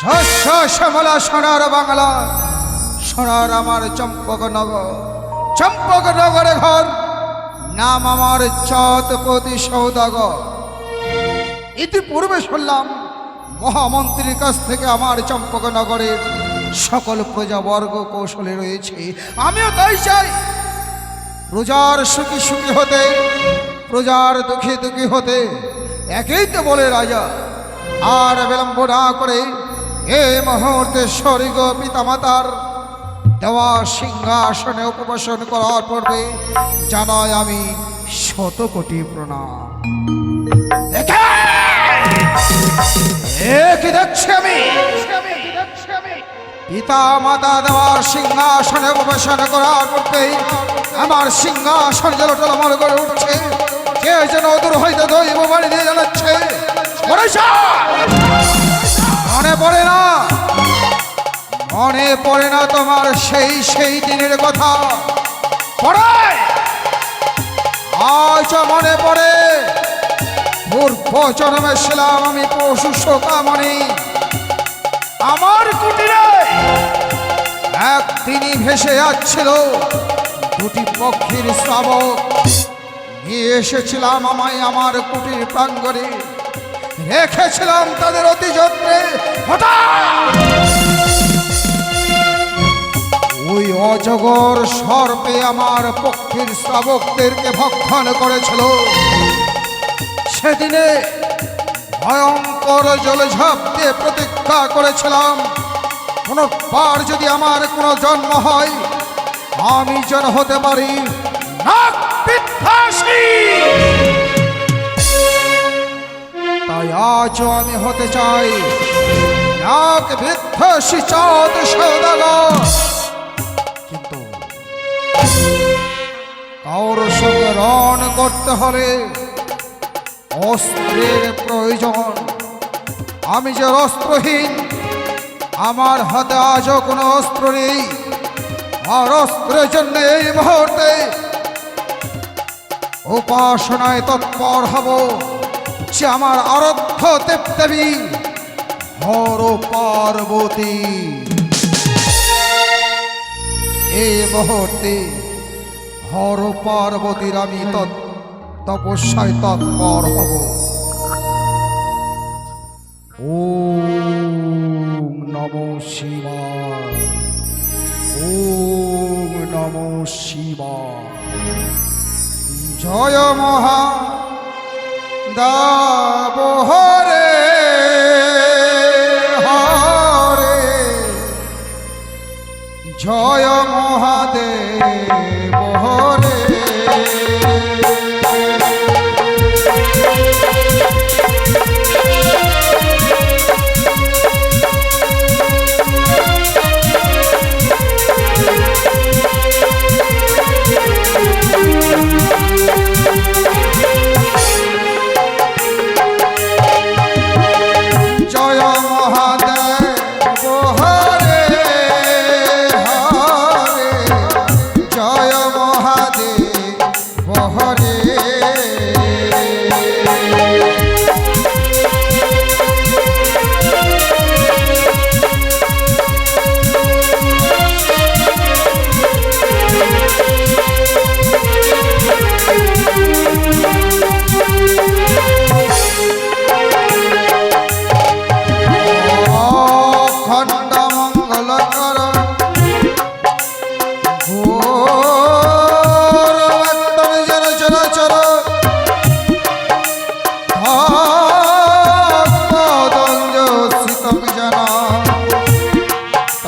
শস্য শ্যামলা সোনার বাংলা, সোনার আমার চম্পকনগর, চম্পকনগরে ঘর, নাম আমার চতপতি সৌদাগর। ইতিপূর্বে শুনলাম, মহামন্ত্রীর কাছ থেকে আমার চম্পকনগরের সকল প্রজাবর্গ কৌশলে রয়েছে। আমিও তাই চাই। প্রজার সুখী সুখী হতে, প্রজার দুঃখী দুঃখী হতে, একেই তো বলে রাজা। আর বিলম্ব না করে এ মুহূর্তে স্বর্গ পিতামাতার দেওয়া সিংহাসনে উপবেশন করার পূর্বে জানাই আমি শত কোটি প্রণাম। দেখছি আমি! পিতা মাতা দেওয়ার সিংহাসনে উপবেশন করার পূর্বেই আমার সিংহাসন যেন টলমল করে উঠছে। কে যেন দূর হইতে দৈব বাড়ি দিয়ে জানাচ্ছে। মনে পড়ে না? মনে পড়ে না তোমার সেই সেই দিনের কথা। পড়ে আজ মনে পড়ে পূর্ব জন্মে ছিলাম আমি পশু শোকামণি। আমার কুটিরে। একদিনই ভেসে যাচ্ছিল দুটি পক্ষীর শ্রাবক। নিয়ে এসেছিলাম আমায় আমার কুটির প্রাঙ্গণে। রেখেছিলাম তাদের অতি যত্নে ওই অজগর সর্পে আমার পক্ষীর শ্রাবকদেরকে ভক্ষণ করেছিল। সেদিনে ভয়ঙ্কর জলঝাপ দিয়ে প্রতীক্ষা করেছিলাম। কোনো বার যদি আমার কোনো জন্ম হয়, আমি যেন হতে পারি তাই আজও আমি হতে চাই নাগ বিধ্বসী চাঁদ সৌদাগর। কিন্তু কারোর সঙ্গে রণ করতে হলে অস্ত্রের প্রয়োজন। আমি যে অস্ত্রহীন, আমার হাতে আজও কোনো অস্ত্র নেই। আর অস্ত্রের জন্য এই মুহূর্তে উপাসনায় তৎপর হব যে আমার আরাধ্য দেবদেবী হর পার্বতী। এই মুহূর্তে হর পার্বতীর আমি তৎ, তপস্যায় তৎপর হব। ওম নম শিবায়। ওম নম শিবায়। জয় মহা দাবহরে হরে। জয় মহাদেব।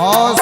Nós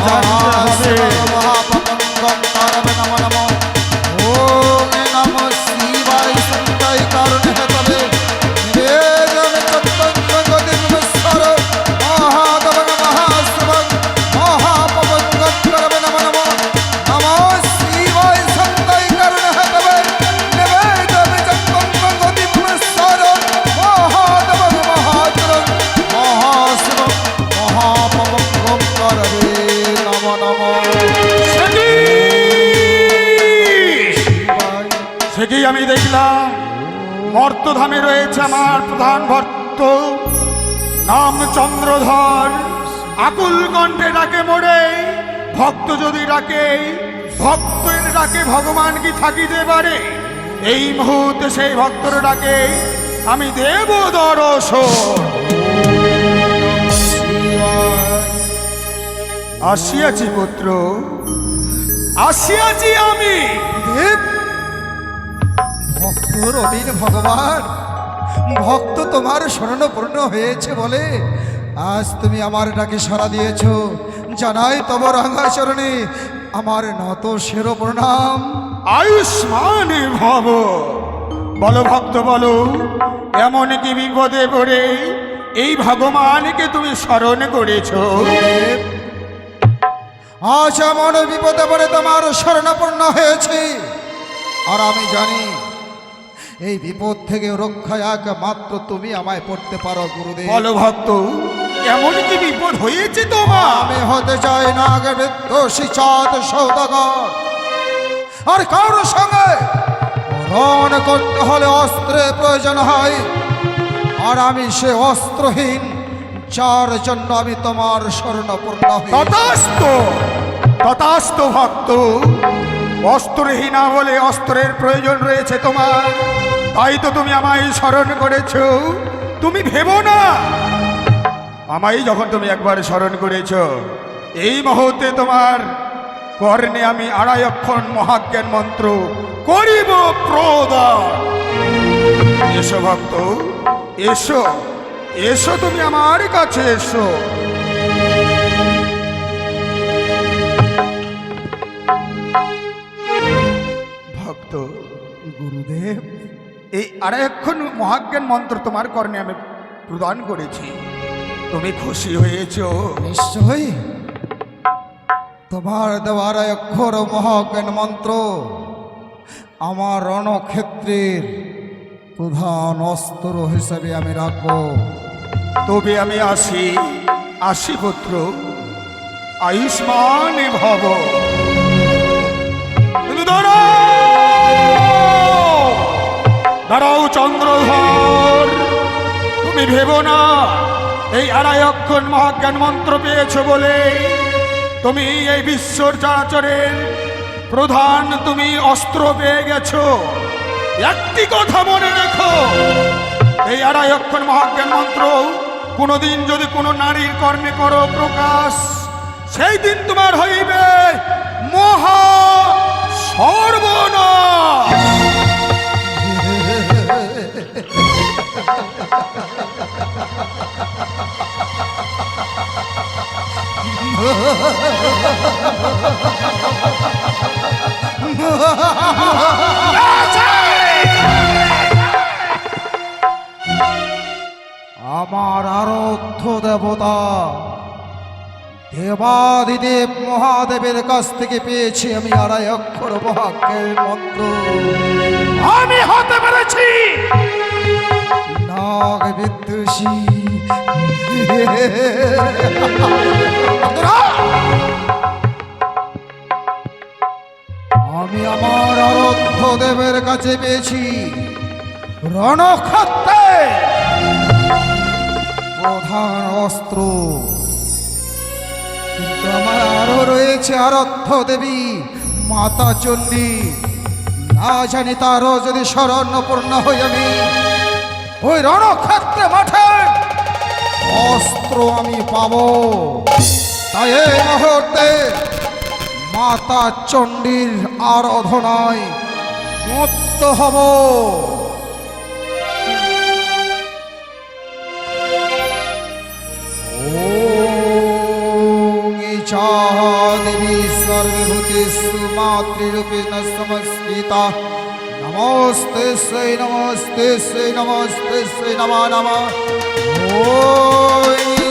মুহূর্তে মর্তধামে রয়েছে আমার প্রধান ভক্ত নাম চন্দ্রধর। আকুল কণ্ঠে ডাকে মোড়ে ভক্ত যদি ডাকে ভক্তের ডাকে, ভগবান কি থাকিতে পারে? এই মুহূর্তে সেই ভক্তর ডাকে, আমি দেব দর্শন। আসিয়াছি পুত্র। আসিয়াছি আমি। দেব ভক্ত রবীন ভগবান ভক্ত তোমার স্মরণপূর্ণ হয়েছে বলে আজ তুমি আমার ডাকে সাড়া দিয়েছ। জানাই তব রাঙা চরণে আমার নত শির প্রণাম। আয়ুষ্মান ভব। বলো ভক্ত বলো এমন কি বিপদে পড়ে এই ভগবানকে তুমি স্মরণ করেছ? আজ এমন বিপদে পড়ে তোমার স্মরণপূর্ণ হয়েছে। আর আমি জানি এই বিপদ থেকে রক্ষা একমাত্র তুমি আমায় পড়তে পারো গুরুদেব। বলো ভক্ত এমন কি বিপদ হয়েছে তোমার? আমি হতে চাই না আগে বিদ্বেষী চাঁদ সৌদাগর। আর কারোর সঙ্গে রণ করতে হলে অস্ত্রের প্রয়োজন হয়। আর আমি সে অস্ত্রহীন যার জন্য আমি তোমার স্মরণপূর্ণ হই তথাস্ত তথাস্ত ভক্ত অস্ত্রহীনা বলে অস্ত্রের প্রয়োজন রয়েছে তোমার। তাই তো তুমি আমায় স্মরণ করেছ। তুমি ভেবো না। আমায় যখন তুমি একবার স্মরণ করেছ, এই মুহূর্তে তোমার কর্ণে আমি আড়াই মহাজ্ঞান মন্ত্র করিব প্রদান। এসো ভক্ত, এসো এসো তুমি আমার কাছে এসো। ভক্ত, গুরুদেব এই আড়াইক্ষণ মহাজ্ঞান মন্ত্র তোমার কর্ণে আমি প্রদান করেছি। তুমি খুশি হয়েছো? নিশ্চয়ই। তোমার দেওয়ার অক্ষর মহাজ্ঞান মন্ত্র আমার রণক্ষেত্রের প্রধান অস্ত্র হিসাবে আমি রাখব। তবে আমি আসি আসি পুত্র। আয়ুষ্মান ভব। দাঁড়াও দাঁড়াও চন্দ্রধর। তুমি ভেবো না, এই আড়াই অক্ষণ মহাজ্ঞান মন্ত্র পেয়েছ বলে। তুমি এই বিশ্বর চরাচরের প্রধান, তুমি অস্ত্র পেয়ে গেছো। একটি কথা মনে রেখো, এই আড়াই অক্ষর মহাজ্ঞান মন্ত্র কোনোদিন যদি কোনো নারীর কর্মে করো প্রকাশ, সেই দিন তোমার হইবে মহা সর্বনাশ। আমার আরাধ্য দেবতা, দেবাদিদেব মহাদেবের কাছ থেকে পেয়েছি আমি আড়াই অক্ষর মহাজ্ঞের মন্ত্র। আমি হতে পেরেছি। আমি আমার আরাধ্য দেবের কাছে পেয়েছি রণক্ষত্রে। প্রধান অস্ত্র। আমার আরও রয়েছে আরাধ্য দেবী, মাতা চণ্ডী। না জানি তারও যদি স্মরণপূর্ণ হই আমি। ওই রণক্ষেত্রে মাঠে অস্ত্র আমি পাব। তাই এই মুহূর্তে মাতা চণ্ডীর আরাধনায় মত্ত হব। দেবী সর্বভূতি মাতৃরূপেণ নমস্কৃতা। নমস্তে সেই নমস্তে সেই নমস্তে সেই নম নম ও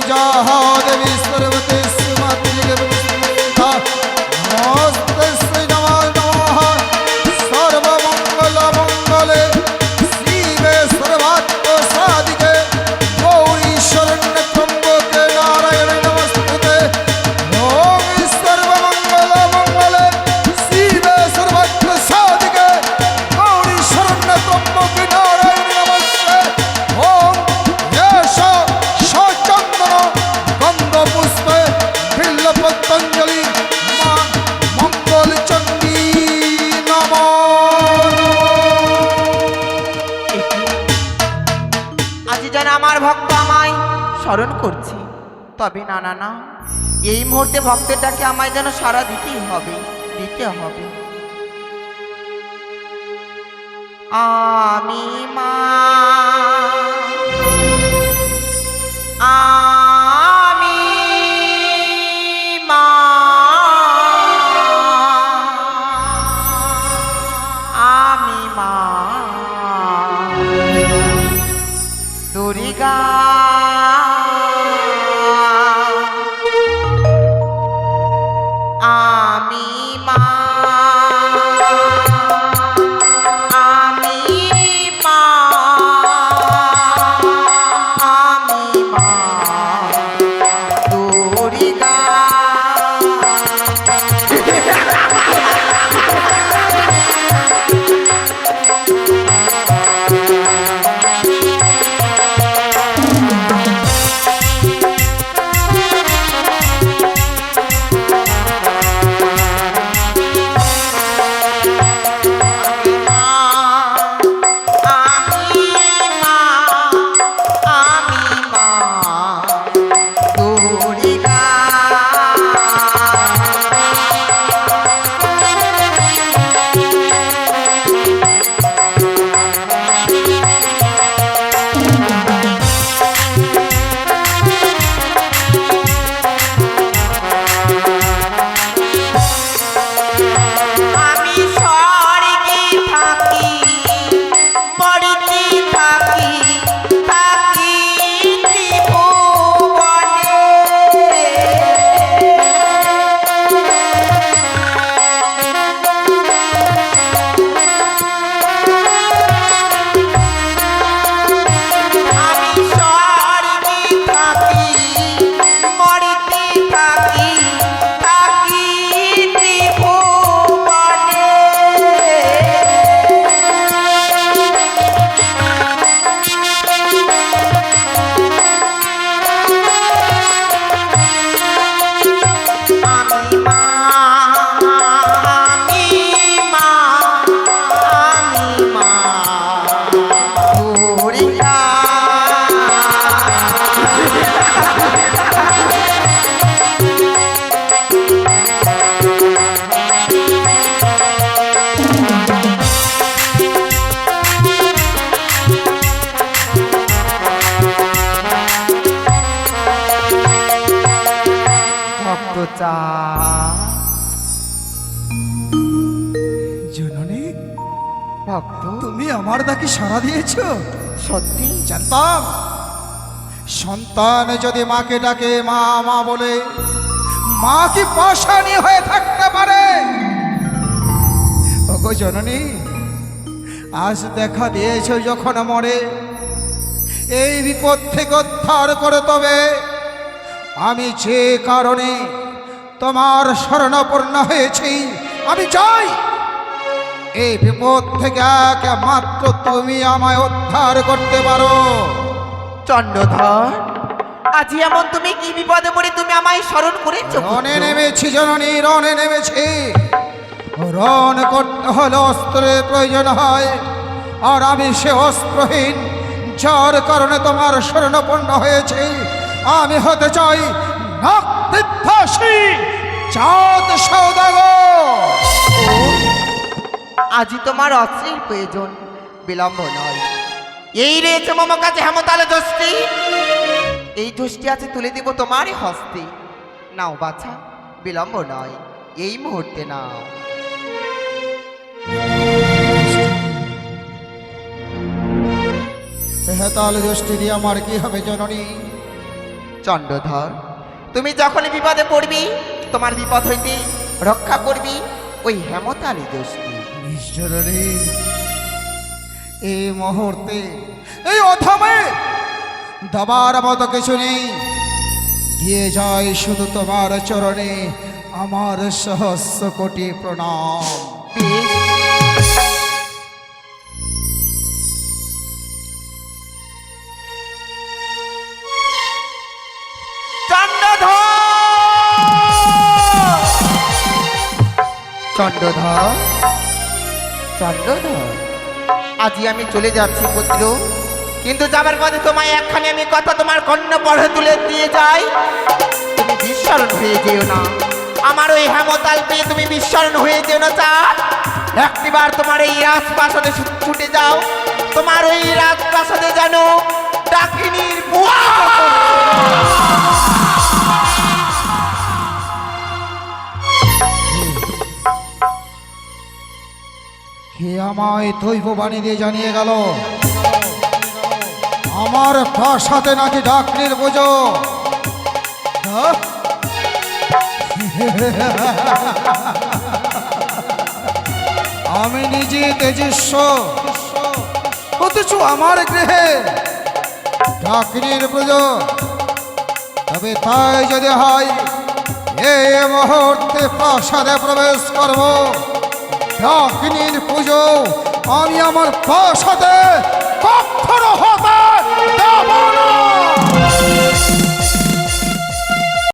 যাহা দেবী সর্বতে স্মরণ করছি। তবে না না না, এই মুহূর্তে ভক্তটাকে আমায় যেন সারা দিতেই হবে, দিতে হবে। আমি মা ভক্ত? তুমি আমার দাকে সাড়া দিয়েছ? সত্যি? জানতাম। সন্তান যদি মাকে ডাকে মা মা বলে মা কি পাশানি হয়ে থাকতে পারে? ওগো জননী আজ দেখা দিয়েছ যখন মরে এই বিপদ থেকে উদ্ধার করে তবে আমি যে কারণে তোমার শরণাপন্ন হয়েছি। আমি চাই এই বিপদ থেকে একমাত্র তুমি আমায় উদ্ধার করতে পারো। চন্দ্রধর আজ এমন তুমি কি বিপদে পড়ে তুমি আমায় স্মরণ করেছ? রনে নেমেছি জননী রণে নেমেছি। রণ করতে হলে অস্ত্রের প্রয়োজন হয় আর আমি সে অস্ত্রহীন। যার কারণে তোমার শরণাপন্ন হয়েছে। আমি হতে চাই নাগবিধ্বসী চাঁদ সৌদাগর। আজই তোমার অস্ত্রের প্রয়োজন বিলম্ব নয়। এই রয়েছে মম কাছে হেমতালে দোষটি। এই দোষটি আছে তুলে দিব তোমারই হস্তে। নাও বাছা বিলম্ব নয় এই মুহূর্তে নাও। হেতাল দৃষ্টি দিয়ে আমার কি হবে জননী? চন্ডধর তুমি যখনই বিপদে পড়বি তোমার বিপদ হইতে রক্ষা করবি ওই হেমতালি দোষটি। এই মুহূর্তে এই অথমে দাবার মতো কিছু নেই। দিয়ে যায় শুধু তোমার চরণে আমার সহস্র কোটি প্রণাম। বেশ চন্ডধর আজই আমি চলে যাচ্ছি পুত্র। কিন্তু যাবার পথে তোমায় একখানে আমি কথা তোমার কর্ণ পড়ে তুলে দিয়ে যাই। তুমি বিস্মরণ হয়ে যেও না। আমার ওই হেমতাল পেয়ে তুমি বিস্মরণ হয়ে যেও না চাঁদ একটিবার তোমার এই রাজপ্রাসাদে ছুটে যাও। তোমার ওই রাজপ্রাসাদে যেন ডাকিনীর বুয়া। কে আমায় দৈব বাণী দিয়ে জানিয়ে গেল। আমার সাথে নাকি ডাকলির হ্যাঁ? আমি নিজে তেজস্ব। অথচ আমার গৃহে ডাকলির পুজো। তবে তাই যদি হয় এই মুহূর্তে প্রাসাদে প্রবেশ করব। অগ্নির পুজো। আমি আমার পাশাতে কখনো হতে দেব